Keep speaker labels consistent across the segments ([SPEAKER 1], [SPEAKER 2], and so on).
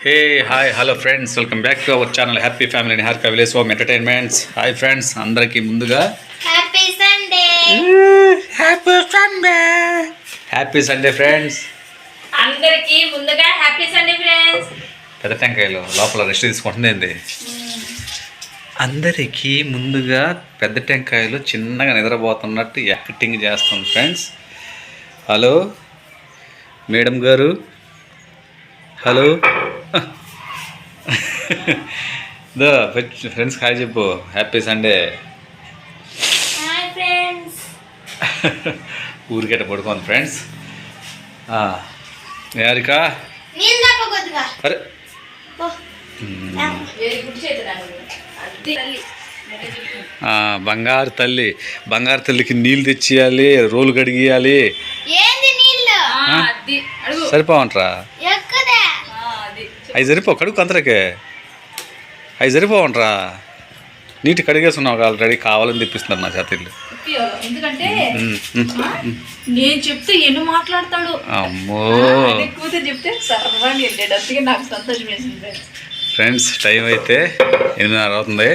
[SPEAKER 1] Hey hi hello friends welcome back to our channel happy family and happy village home entertainments hi friends అందరికీ ముందుగా
[SPEAKER 2] happy Sunday
[SPEAKER 1] happy Sunday happy Sunday friends
[SPEAKER 2] అందరికి ముందుగా happy Sunday friends
[SPEAKER 1] పెద్ద టెంకాయలు లోపల rest తీసుకుంటుంది అందరికీ ముందుగా పెద్ద టెంకాయలు చిన్నగా నిద్రపోతున్నట్టు యాక్టింగ్ చేస్తుంది ఫ్రెండ్స్ హలో మేడం గారు? హలో దో ఫ్రెండ్స్ హాయ్ చెప్పు. Happy Sunday.
[SPEAKER 2] Hi friends.
[SPEAKER 1] ఊరికేట పడుకోండి ఫ్రెండ్స్. అరే. ఆ, బంగారు తల్లి. బంగారు తల్లికి నీళ్ళు తెచ్చియాలి రోలు కడిగియాలి. సరిపోవంట్రా. అవి సరిపో కడుగు అందరికే అవి సరిపోవంట్రా నీటి కడిగేస్తున్నావు ఆల్రెడీ కావాలని తెప్పిస్తున్నారు నా.
[SPEAKER 3] ఎందుకంటే. ఆ, నేను చెప్తే ఎన్ని మాట్లాడతాడు?
[SPEAKER 1] అమ్మో.
[SPEAKER 3] కూతురు చెప్తే సర్వాన్ని వెళ్ళాడు అందుకే నాకు సంతోషం వేసింది.
[SPEAKER 1] ఫ్రెండ్స్ టైం అయితే ఎనిమిదిన్నర అవుతుంది.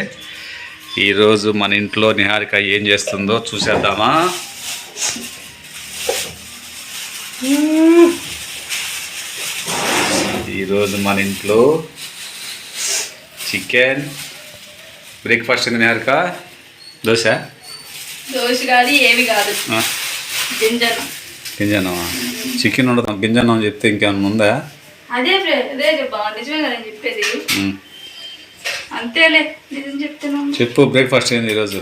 [SPEAKER 1] ఈరోజు మన ఇంట్లో నిహారిక ఏం చేస్తుందో చూసేద్దామా? ఈరోజు మన ఇంట్లో చికెన్ బ్రేక్ఫాస్ట్ ఏంది నిహారిక? దోశ?
[SPEAKER 3] దోశ కాదు ఏమి కాదు.
[SPEAKER 1] ఆ,
[SPEAKER 3] గింజలు.
[SPEAKER 1] గింజన్నమా చికెన్ ఉండదు? గింజన్నం చెప్తే ఇంకేమన్నా ఉందా?
[SPEAKER 3] అదే అదే చెప్పా నిజమే కదా నేను చెప్పేది. అంతేలే నిజం చెప్తున్నాను
[SPEAKER 1] చెప్పు బ్రేక్ఫాస్ట్ ఏంది ఈరోజు?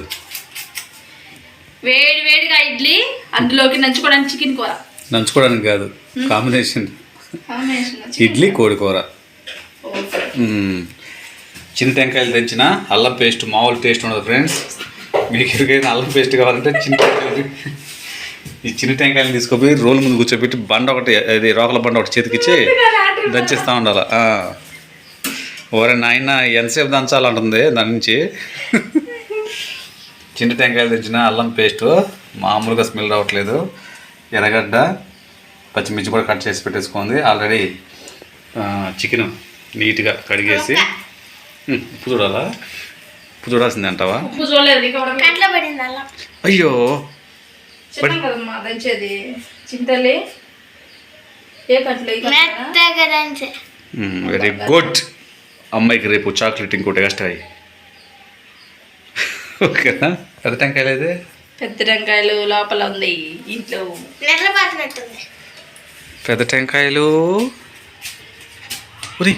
[SPEAKER 3] వేడి వేడిగా ఇడ్లీ అందులోకి నంచుకోవడానికి చికెన్ కూర.
[SPEAKER 1] నంచుకోవడానికి కాదు కాంబినేషన్. ఇడ్లీ కోడి కూర చిన్న టెంకాయలు తెచ్చిన అల్లం పేస్ట్ మామూలు టేస్ట్ ఉండదు ఫ్రెండ్స్. మీకు ఎవరికైనా అల్లం పేస్ట్ కావాలంటే చిన్న టెంకాయలు ఈ చిన్న టెంకాయలు తీసుకుపోయి రోల్ ముందు కూర్చోబెట్టి బండ ఒకటి అది రోకల బండ ఒకటి చేతికిచ్చి దంచేస్తూ ఉండాలి. ఓరే నాయన ఎంతసేపు దంచాలంటుంది దాని నుంచి? చిన్న టెంకాయలు తెచ్చిన అల్లం పేస్టు మామూలుగా స్మెల్ రావట్లేదు. ఎర్రగడ్డ పచ్చిమిర్చి కూడా కట్ చేసి పెట్టేసుకుంది. ఆల్రెడీ చికెన్ నీట్గా కడిగేసి. ఉప్పు చూడాలా? ఉప్పు చూడాల్సిందే అంటావా? అయ్యో.
[SPEAKER 3] చెప్పాను కదమ్మా దంచేది. చింతలే
[SPEAKER 1] వెరీ గుడ్ అమ్మాయికి రేపు చాక్లెట్ ఇంకోటి ఎక్స్ట్రా అయ్యి. ఓకేనా? పెద్ద టెంకాయలు అయితే?
[SPEAKER 3] పెద్ద టెంకాయలు లోపల ఉంది ఇంట్లో.
[SPEAKER 2] నెర్ర పాతినట్టుంది.
[SPEAKER 1] పెద్ద టెంకాయలు. ఉరి.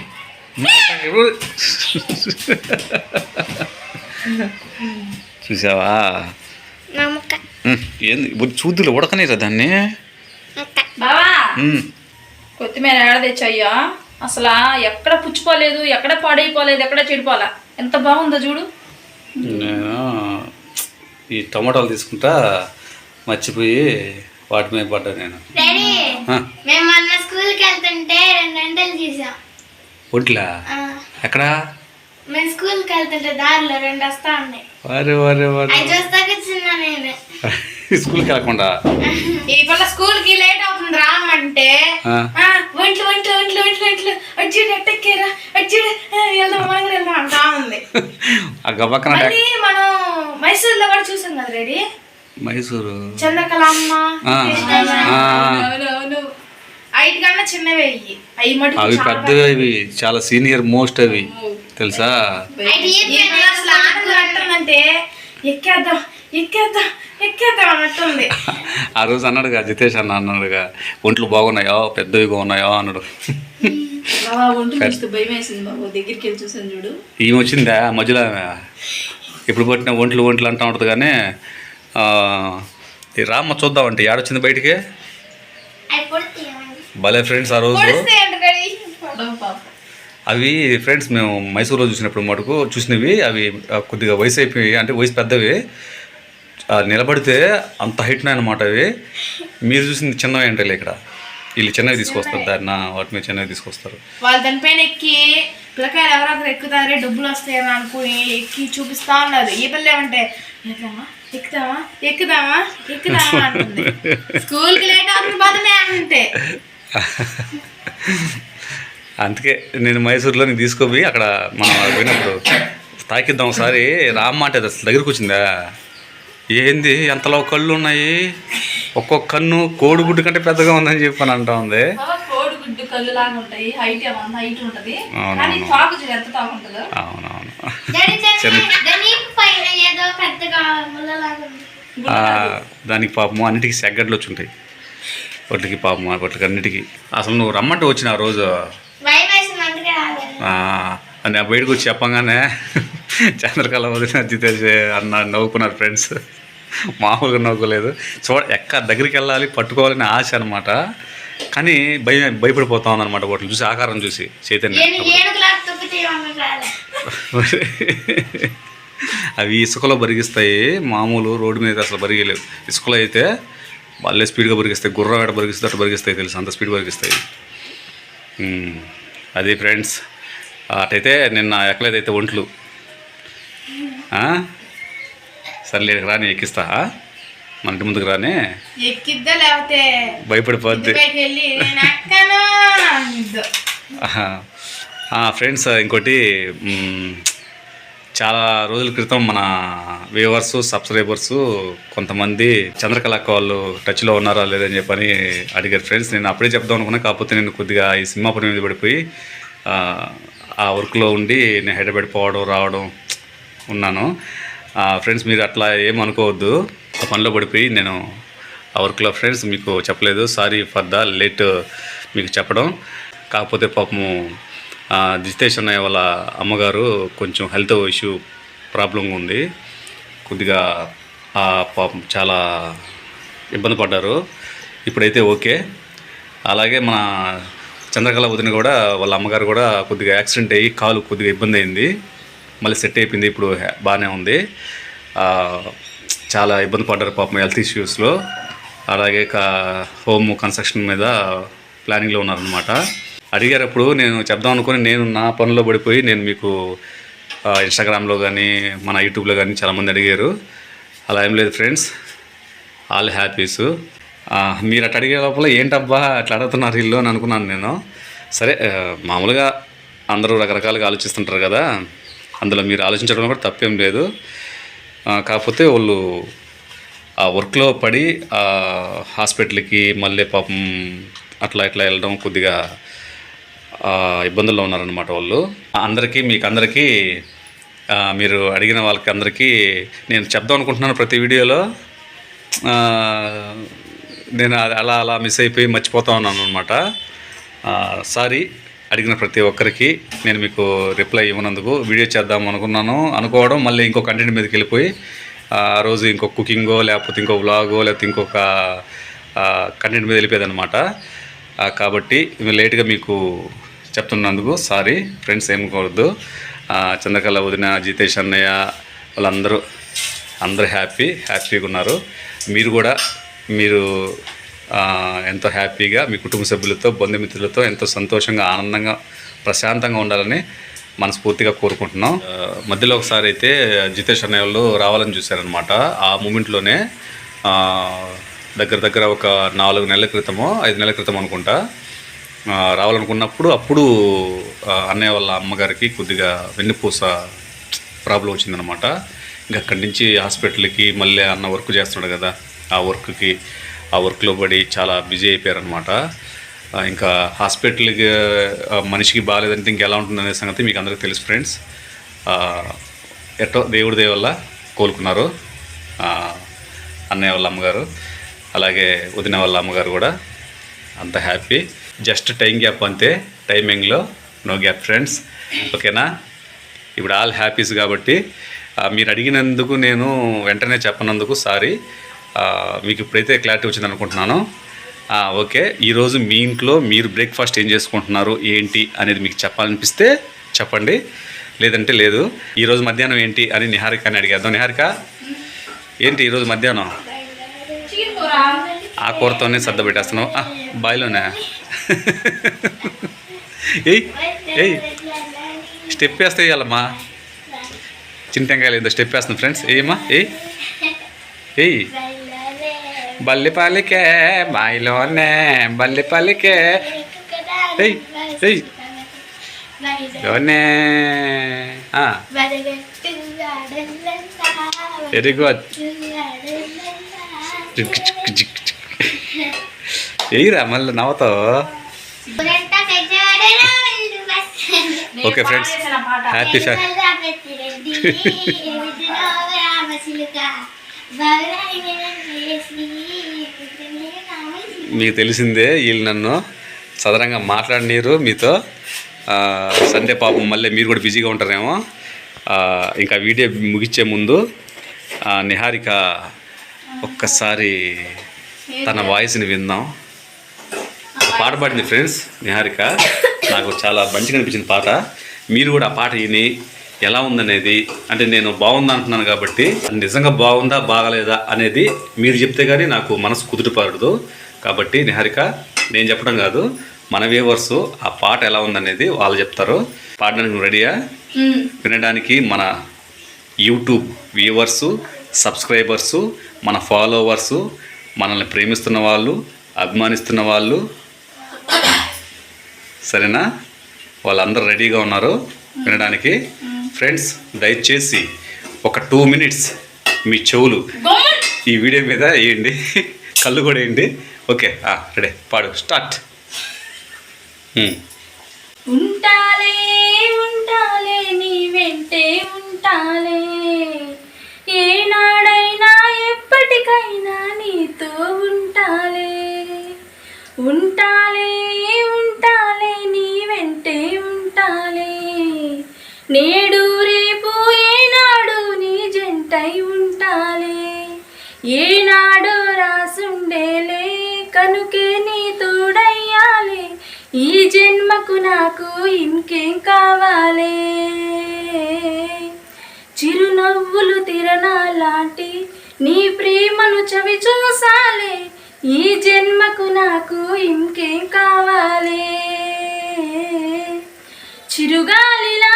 [SPEAKER 1] చూసావా? ఏంది? చూద్దులు ఉడకనేరా దాన్ని.
[SPEAKER 3] కొత్తిమీర ఏడ తెచ్చయ్యా? అసలు ఎక్కడ పుచ్చిపోలేదు ఎక్కడ పాడైపోలేదు ఎక్కడ చెడిపోలే ఎంత బాగుందో చూడు.
[SPEAKER 1] నేను? ఈ టమాటాలు తీసుకుంటా మర్చిపోయి వాటి మీద పడ్డా నేను.
[SPEAKER 2] మేము మొన్న స్కూల్కి వెళ్తుంటే రెండు గంటలు చూసాం.
[SPEAKER 1] ఒంట్లా? ఎక్కడా?
[SPEAKER 2] మేము స్కూల్కి వెళ్తుంటే దారిలో రెండు వస్తా ఉన్నాయి
[SPEAKER 1] వారే వారే వారే
[SPEAKER 2] అవి చూస్తాక చిన్న నేను.
[SPEAKER 1] స్కూల్కి వెళ్ళకుండా?
[SPEAKER 3] ఈ పిల్ల స్కూల్కి లేట్ అవుతుంది రామంటే ఒంట్లు ఒంట్లు ఒంట్లు ఒంట్లు ఒంట్లు. అచ్చుడు ఎట్టెక్కేరా అచ్చుడు వెళ్దాం కూడా వెళ్దాం అంటా ఉంది.
[SPEAKER 1] ఆ గబక్కన
[SPEAKER 3] మళ్ళీ మనం మైసూర్లో కూడా చూసాం కదా రెడీ?
[SPEAKER 1] మైసూరు.
[SPEAKER 3] చంద్రకళమ్మ ఐదు కన్నా చిన్నవే అవి
[SPEAKER 1] పెద్దవి అవి చాలా సీనియర్ మోస్ట్ అవి. తెలుసా?
[SPEAKER 3] ఎక్కేద్దాం ఎక్కేద్దాం ఎక్కేద్దాం అన్నట్టుంది.
[SPEAKER 1] ఆ రోజు అన్నాడుగా జితేష్ అన్న అన్నాడుగా ఒంట్లు బాగున్నాయో? పెద్దవిగా ఉన్నాయో అన్నాడు.
[SPEAKER 3] దగ్గరికి వెళ్ళి చూసాను చూడు.
[SPEAKER 1] ఈమె వచ్చిందా? మధ్యలో ఆమె ఎప్పుడు పట్టిన ఒంట్లు ఒంట్లు అంటా ఉంటుంది కానీ ఈ రామ్మ చూద్దామంటే ఏడొచ్చింది బయటికి? భలే ఫ్రెండ్స్ ఆ రోజు. అవి ఫ్రెండ్స్ మేము మైసూరులో చూసినప్పుడు మటుకు చూసినవి అవి కొద్దిగా వయసు అయిపోయి అంటే వయసు పెద్దవి. నిలబడితే అంత హైట్నే అనమాట అవి. మీరు చూసింది చిన్నవి అంటే ఇక్కడ. వీళ్ళు చిన్నవి తీసుకొస్తారు దాన్ని వాటి మీద చిన్నవి తీసుకొస్తారు.
[SPEAKER 3] వాళ్ళు దానిపైన ఎక్కి పిల్లకాయలు ఎవరొకరు ఎక్కుతారే డబ్బులు వస్తాయని అనుకుని ఎక్కి చూపిస్తా ఉన్నారు. ఈ పిల్ల ఏమంటే ఎక్కుదామా? ఎక్కుదామా? ఎక్కుదామా ఎక్కుదామా అంటుంది. స్కూల్కి లేట్ అవుతుంది బాధనే అంటే
[SPEAKER 1] అందుకే నేను మైసూరులో నీకు తీసుకుపోయి అక్కడ మనం పోయినప్పుడు తాకిద్దాం ఒకసారి. రామ్మ అంటే అది అసలు దగ్గరకు వచ్చిందా? ఏంది ఎంతలో కళ్ళు ఉన్నాయి? ఒక్కొక్క కన్ను కోడిగుడ్డు కంటే పెద్దగా ఉందని చెప్పి అని అంటా ఉంది.
[SPEAKER 2] కోడి గుడ్డు కళ్ళు లాగా ఉంటాయి. హైట్ ఏమన్నా హైట్ ఉంటది.
[SPEAKER 1] అవునవును. అవునవును. దానికి పాపము అన్నిటికీ సెగ్గడ్లు వచ్చి ఉంటాయి వాటికి పాపము వాటికి అన్నిటికీ. అసలు నువ్వు రమ్మంటే వచ్చిన ఆ రోజు. అని ఆ బయటకు వచ్చి చెప్పంగానే చంద్రకళ వదిన జితేష్ అన్న నవ్వుకున్నారు ఫ్రెండ్స్. మామూలుగా నవ్వుకోలేదు. చూడ ఎక్క దగ్గరికి వెళ్ళాలి పట్టుకోవాలని ఆశ అనమాట కానీ భయం భయపడిపోతా ఉందన్నమాట వాటిని చూసి ఆకారం చూసి చైతన్య. అవి ఇసుకలో బరిగిస్తాయి. మామూలు రోడ్డు మీద అసలు బరిగలేవు ఇసుకలో అయితే వాళ్ళే స్పీడ్గా బరిగిస్తాయి. గుర్రం ఎడ బరిగిస్తే అట్లా బరిగిస్తాయి తెలుసు. అంత స్పీడ్ బరిగిస్తాయి. అది ఫ్రెండ్స్ అటైతే నిన్న ఎక్కలేదైతే ఒంట్లు? సర్లే రాని ఎక్కిస్తా. మన ఇంటి ముందుకు రాని.
[SPEAKER 3] ఎక్కిద్దా లేకపోతే
[SPEAKER 1] భయపడిపోద్ది. ఫ్రెండ్స్ ఇంకోటి చాలా రోజుల క్రితం మన వ్యూవర్స్ సబ్స్క్రైబర్స్ కొంతమంది చంద్రకళకు వాళ్ళు టచ్లో ఉన్నారా లేదని చెప్పని అడిగారు. ఫ్రెండ్స్ నేను అప్పుడే చెప్దాం అనుకున్నా కాకపోతే నేను కొద్దిగా ఈ సినిమా పని మీద పడిపోయి ఆ, వర్క్లో ఉండి నేను హైదరాబాద్ పోవడం రావడం ఉన్నాను. ఫ్రెండ్స్ మీరు అట్లా ఏం అనుకోవద్దు. ఆ పనిలో పడిపోయి నేను ఆ వర్క్లో ఫ్రెండ్స్ మీకు చెప్పలేదు. సారీ ఫర్ ద లేట్ మీకు చెప్పడం. కాకపోతే పాపము జితేష్ అన్నయ్య వాళ్ళ అమ్మగారు కొంచెం హెల్త్ ఇష్యూ ప్రాబ్లం ఉంది. కొద్దిగా ఆ పాపం చాలా ఇబ్బంది పడ్డారు. ఇప్పుడైతే ఓకే. అలాగే మన చంద్రకళ వదిన కూడా వాళ్ళ అమ్మగారు కూడా కొద్దిగా యాక్సిడెంట్ అయ్యి కాలు కొద్దిగా ఇబ్బంది అయింది. మళ్ళీ సెట్ అయిపోయింది. ఇప్పుడు హ్యా- బాగానే ఉంది. చాలా ఇబ్బంది పడ్డారు పాపం హెల్త్ ఇష్యూస్లో. అలాగే కా హోమ్ కన్స్ట్రక్షన్ మీద ప్లానింగ్లో ఉన్నారనమాట అడిగారు అప్పుడు నేను చెప్దాం అనుకుని నేను నా పనిలో పడిపోయి నేను మీకు ఇన్స్టాగ్రామ్లో కానీ మన యూట్యూబ్లో కానీ చాలామంది అడిగారు. అలా ఏం లేదు ఫ్రెండ్స్ ఆల్ హ్యాపీస్ మీరు అట్లా అడిగే లోపల ఏంటబ్బా అట్లా అడుగుతున్నారు ఇల్లు అని అనుకున్నాను నేను. సరే మామూలుగా అందరూ రకరకాలుగా ఆలోచిస్తుంటారు కదా. అందులో మీరు ఆలోచించడం కూడా తప్పేం లేదు. కాకపోతే వాళ్ళు ఆ వర్క్లో పడి హాస్పిటల్కి మళ్ళీ పాపం అట్లా ఇట్లా వెళ్ళడం కొద్దిగా ఇబ్బందుల్లో ఉన్నారనమాట వాళ్ళు. అందరికీ మీకు అందరికీ మీరు అడిగిన వాళ్ళకి అందరికీ నేను చెప్దాం అనుకుంటున్నాను ప్రతి వీడియోలో. నేను అది అలా అలా మిస్ అయిపోయి మర్చిపోతా ఉన్నాను అనమాట సారీ అడిగిన ప్రతి ఒక్కరికి నేను మీకు రిప్లై ఇవ్వనందుకు వీడియో చేద్దాం అనుకున్నాను. అనుకోవడం మళ్ళీ ఇంకో కంటెంట్ మీదకి వెళ్ళిపోయి ఆ రోజు ఇంకో కుకింగో లేకపోతే ఇంకో వ్లాగో లేకపోతే ఇంకొక కంటెంట్ మీద వెళ్ళిపోయేది అనమాట కాబట్టి లేట్గా మీకు చెప్తున్నందుకు సారీ ఫ్రెండ్స్ ఏమకూడదు చంద్రకళ వదిన జితేష్ అన్నయ్య వాళ్ళందరూ అందరూ హ్యాపీ హ్యాపీగా ఉన్నారు. మీరు కూడా మీరు ఎంతో హ్యాపీగా మీ కుటుంబ సభ్యులతో బంధుమిత్రులతో ఎంతో సంతోషంగా ఆనందంగా ప్రశాంతంగా ఉండాలని మనస్ఫూర్తిగా కోరుకుంటున్నాం. మధ్యలో ఒకసారి అయితే జితేష్ అన్నయ్య వాళ్ళు రావాలని చూశారనమాట ఆ మూమెంట్లోనే దగ్గర దగ్గర ఒక నాలుగు నెలల క్రితమో ఐదు నెలల క్రితం అనుకుంటా రావాలనుకున్నప్పుడు అప్పుడు అన్నయ్య వాళ్ళ అమ్మగారికి కొద్దిగా వెన్నుపూస ప్రాబ్లం వచ్చిందనమాట ఇంకా అక్కడి నుంచి హాస్పిటల్కి మళ్ళీ అన్న వర్క్ చేస్తున్నాడు కదా ఆ వర్క్కి. ఆ వర్క్లో పడి చాలా బిజీ అయిపోయారనమాట ఇంకా హాస్పిటల్కి మనిషికి బాగాలేదంటే ఇంకెలా ఉంటుందనే సంగతి మీకు అందరికీ తెలుసు ఫ్రెండ్స్. ఎట్టో దేవుడి దేవల్ల కోలుకున్నారు అన్నయ్య వాళ్ళ అమ్మగారు. అలాగే వదిన వాళ్ళ అమ్మగారు కూడా అంత హ్యాపీ. జస్ట్ టైం గ్యాప్ అంతే టైమింగ్లో నో గ్యాప్ ఫ్రెండ్స్. ఓకేనా? ఇప్పుడు ఆల్ హ్యాపీస్ కాబట్టి మీరు అడిగినందుకు నేను వెంటనే చెప్పనందుకు సారీ. మీకు ఇప్పుడైతే క్లారిటీ వచ్చింది అనుకుంటున్నాను. ఓకే. ఈరోజు మీ ఇంట్లో మీరు బ్రేక్ఫాస్ట్ ఏం చేసుకుంటున్నారు ఏంటి అనేది మీకు చెప్పాలనిపిస్తే చెప్పండి. లేదంటే లేదు. ఈరోజు మధ్యాహ్నం ఏంటి అని నిహారికని అడిగేద్దాం. నిహారిక ఏంటి ఈరోజు మధ్యాహ్నం? ఆ కూరతోనే సర్ద పెట్టేస్తున్నావు. ఆ, బాయిలోనే? ఏయ్ ఏయ్. స్టెప్ వేస్తే వేయాలమ్మా. చింతెంకాయలు ఏదో స్టెప్ వేస్తుంది ఫ్రెండ్స్. ఏయమ్మా ఏయ్. ఏయ్. బల్లి పలికే బాయిలోనే బల్లి పలికే. ఏయ్ ఏయ్. లోనే. వెరీ గుడ్ ఎయిరా మళ్ళీ నవ్వుతావు? ఓకే ఫ్రెండ్స్ హ్యాపీ ఫ్యా మీకు తెలిసిందే వీళ్ళు నన్ను సదరంగా మాట్లాడినీరు మీతో. ఆ, సండే పాపం మళ్ళీ మీరు కూడా బిజీగా ఉంటారేమో. ఆ, ఇంకా వీడియో ముగించే ముందు నిహారిక ఒక్కసారి తన వాయిస్ని విందాం. పాట పాడింది ఫ్రెండ్స్ నిహారిక. నాకు చాలా మంచిగా అనిపించింది పాట. మీరు కూడా ఆ పాట విని ఎలా ఉందనేది అంటే నేను బాగుందా అంటున్నాను కాబట్టి నిజంగా బాగుందా బాగలేదా అనేది మీరు చెప్తే కానీ నాకు మనసు కుదుటపడదు కాబట్టి నిహారిక నేను చెప్పడం కాదు మన వ్యూవర్స్ ఆ పాట ఎలా ఉందనేది వాళ్ళు చెప్తారు. పాడడానికి రెడీయా వినడానికి మన యూట్యూబ్ వ్యూవర్సు సబ్స్క్రైబర్సు మన ఫాలోవర్సు మనల్ని ప్రేమిస్తున్న వాళ్ళు అభిమానిస్తున్న వాళ్ళు సరేనా? వాళ్ళందరూ రెడీగా ఉన్నారు వినడానికి. ఫ్రెండ్స్ దయచేసి ఒక టూ మినిట్స్ మీ చెవులు ఈ వీడియో మీద వేయండి. కళ్ళు కూడా వేయండి. ఓకే రెడీ పాడు స్టార్ట్.
[SPEAKER 2] ఉంటాలే ఉంటాలే నీ వెంటే ఉంటాలే. ఏనాడైనా ఎప్పటికైనా నీతో ఉంటాలే ఉంటాలే. ఉంటాలే ఏనాడు రాసుండేలే కనుకే నీ తోడయ్యాలి. ఈ జన్మకు నాకు ఇంకేం కావాలే. చిరునవ్వులు తిరణాలాంటి నీ ప్రేమను చవి చూసాలి. ఈ జన్మకు నాకు ఇంకేం కావాలి. చిరుగాలిలా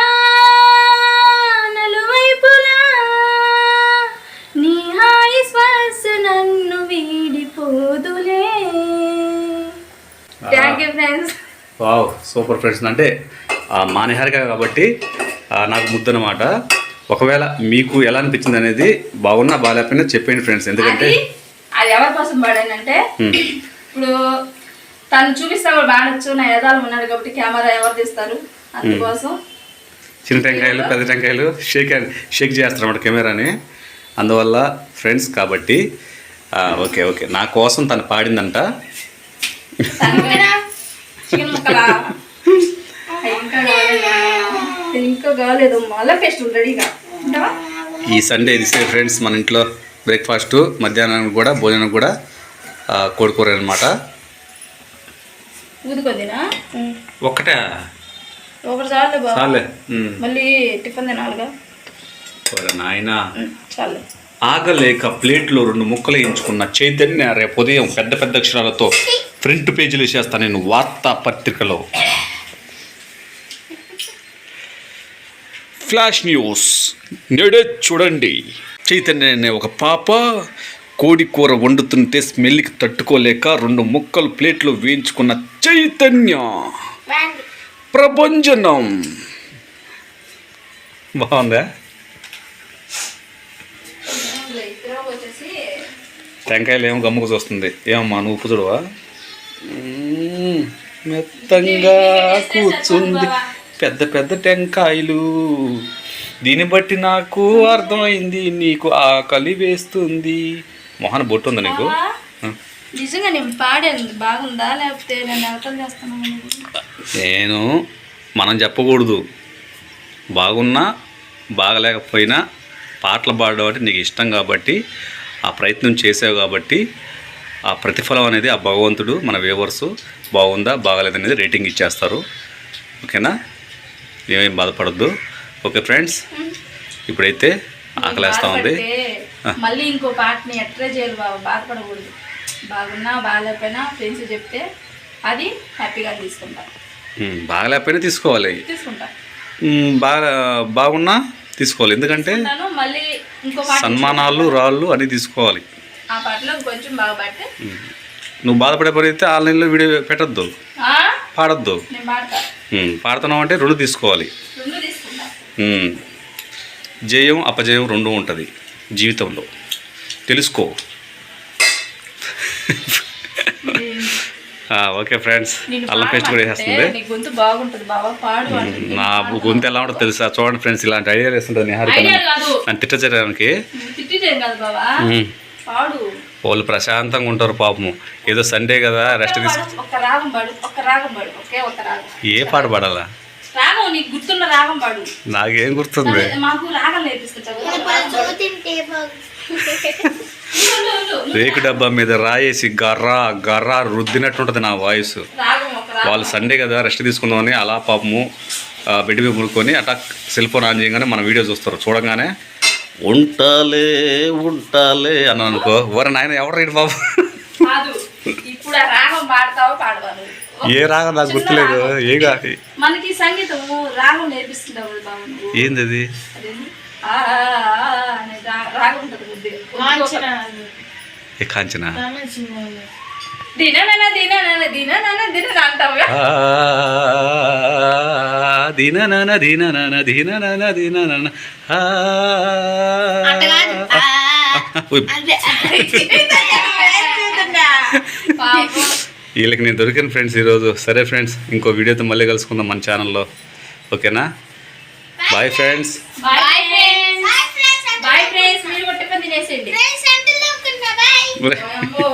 [SPEAKER 2] శ్వాస నన్ను వీడిపోదులే. Thank you friends
[SPEAKER 1] wow super friends అంటే ఆ, మా నిహారిక కాబట్టి నాకు ముద్దనమాట. ఒకవేళ మీకు ఎలా అనిపించింది అనేది బాగున్నా బాగాలేకపోయినా చెప్పండి ఫ్రెండ్స్ ఎందుకంటే
[SPEAKER 2] అది ఎవరి కోసం పాడానంటే
[SPEAKER 1] Hmm.
[SPEAKER 2] ఇప్పుడు తను చూపిస్తా కూడా బాడచ్చు నా ఎదాలు ఉన్నాడు కాబట్టి కెమెరా ఎవరు తీస్తారు? అందుకోసం.
[SPEAKER 1] చిన్న టెంకాయలు పెద్ద టెంకాయలు షేక్ షేక్ చేస్తారన్నమాట కెమెరాని. అందువల్ల ఫ్రెండ్స్ కాబట్టి ఆ, ఓకే ఓకే. నా కోసం తను పాడిందంట. ఈ సండే ఇది ఫ్రెండ్స్ మన ఇంట్లో బ్రేక్ఫాస్ట్ మధ్యాహ్నం కూడా భోజనం కూడా కోడికూర అనమాట ఒక్కటే?
[SPEAKER 2] ఒకటి చాలు. మళ్ళీ టిఫిన్ తినాలిగా.
[SPEAKER 1] నాయనా.
[SPEAKER 2] చాలు.
[SPEAKER 1] ఆగలేక ప్లేట్లో రెండు ముక్కలు వేయించుకున్న చైతన్య రేపు ఉదయం పెద్ద పెద్ద అక్షరాలతో ఫ్రంట్ పేజీలు వేసేస్తా నేను వార్తా పత్రికలో. Flash news. నేడే చూడండి. చైతన్య అనే ఒక పాప కోడి కూర వండుతుంటే స్మెల్కి తట్టుకోలేక రెండు ముక్కలు ప్లేట్లో వేయించుకున్న చైతన్య. ప్రభంజనం. బాగుందా? టెంకాయలు ఏమో గమ్ముకు చూస్తుంది. ఏమమ్మా నువ్వు మ్మ్, మెత్తంగా కూర్చుంది. పెద్ద పెద్ద టెంకాయలు. దీన్ని బట్టి నాకు అర్థమైంది నీకు ఆకలి వేస్తుంది. మొహన బొట్టు ఉంది నీకు.
[SPEAKER 2] నిజంగా నేను పాడాను బాగుందా? లేకపోతే నేను
[SPEAKER 1] మనం చెప్పకూడదు. బాగున్నా బాగలేకపోయినా పాటలు పాడడం అంటే నీకు ఇష్టం కాబట్టి ఆ ప్రయత్నం చేసావు కాబట్టి ఆ ప్రతిఫలం అనేది ఆ భగవంతుడు మన వ్యూవర్సు బాగుందా బాగలేదనేది రేటింగ్ ఇచ్చేస్తారు. ఓకేనా? ఏమేం బాధపడద్దు. ఓకే ఫ్రెండ్స్ ఇప్పుడైతే ఆకలేస్తూ ఉంది.
[SPEAKER 2] మళ్ళీ ఇంకో పాటని ఎట్లా చేయాలి బాబు? బాధపడకూడదు. బాగున్నా బాగాలేకపోయినా ఫ్రెండ్స్ చెప్తే అది హ్యాపీగా తీసుకుంటా.
[SPEAKER 1] బాగలేకపోయినా తీసుకోవాలి.
[SPEAKER 2] తీసుకుంటా.
[SPEAKER 1] బాగా బాగున్నా తీసుకోవాలి. ఎందుకంటే సన్మానాలు రాళ్ళు అన్నీ తీసుకోవాలి. నువ్వు బాధపడే పని అయితే ఆన్లైన్లో వీడియో పెట్టద్దు? పాడొద్దు. పాడుతున్నావు అంటే రెండు తీసుకోవాలి. జయం అపజయం రెండు ఉంటుంది జీవితంలో. తెలుసుకో. Okay friends. అల్లం పేస్ట్ కూడా వేసేస్తుంది.
[SPEAKER 2] నీ గొంతు బాగుంటుంది బాబా పాడు.
[SPEAKER 1] నా గొంతు ఎలా ఉంటుందో తెలుసా? చూడండి ఫ్రెండ్స్ ఇలాంటి ఐడియాలు వేస్తుంటుంది నిహారిక
[SPEAKER 2] ఐడియా
[SPEAKER 1] నన్ను.
[SPEAKER 2] పాడు.
[SPEAKER 1] వాళ్ళు ప్రశాంతంగా ఉంటారు పాపము. ఏదో సండే కదా రెస్ట్
[SPEAKER 2] ఒకే
[SPEAKER 1] తీసు
[SPEAKER 2] పాడు, ఒక్క రాగం పాడు ఒక్క రాగం పాడు ఒకే ఒక రాగం.
[SPEAKER 1] ఏ పాట పాడాలా?
[SPEAKER 2] రాగం నీకు గుర్తున్న రాగం పాడు.
[SPEAKER 1] నాకేం గుర్తుంది? రేకు డబ్బా మీద రాయేసి గర్రా గర్రా రుద్దినట్టు ఉంటుంది నా వాయిస్. వాళ్ళు సండే కదా రెస్ట్ తీసుకుందామని అలా పాపము బెడ్ మీద ముడుకొని అట్లా సెల్ ఫోన్ ఆన్ చేయగానే మన వీడియో చూస్తారు. చూడగానే ఉంటాలే ఉంటాలే అని అనుకో వర నాయన ఎవరు రైడు బాబు? ఏ రాగం నాకు గుర్తులేదు. ఏ కాదు
[SPEAKER 2] మనకి సంగీతము రాగం నేర్పిస్తుంటావు బాబు నువ్వు
[SPEAKER 1] ఏంది అది
[SPEAKER 2] రాగం ఉంటుంది
[SPEAKER 1] ఏ
[SPEAKER 3] కాంచన
[SPEAKER 2] దిననన దిననన దిననన దినన అంటావుగా
[SPEAKER 1] ఆ, దిననన దిననన దిననన దిననన. ఆ. ఉయ్,
[SPEAKER 2] పాపం.
[SPEAKER 1] వీళ్ళకి నేను దొరికిన ఫ్రెండ్స్ ఈరోజు. సరే ఫ్రెండ్స్ ఇంకో వీడియోతో మళ్ళీ కలుసుకుందాం మన ఛానల్లో. ఓకేనా? Bye friends
[SPEAKER 2] bye friends bye friends మీరు కొట్టి పని తినేసేయండి.
[SPEAKER 3] ఫ్రెండ్స్ అంటే
[SPEAKER 2] అమ్మో.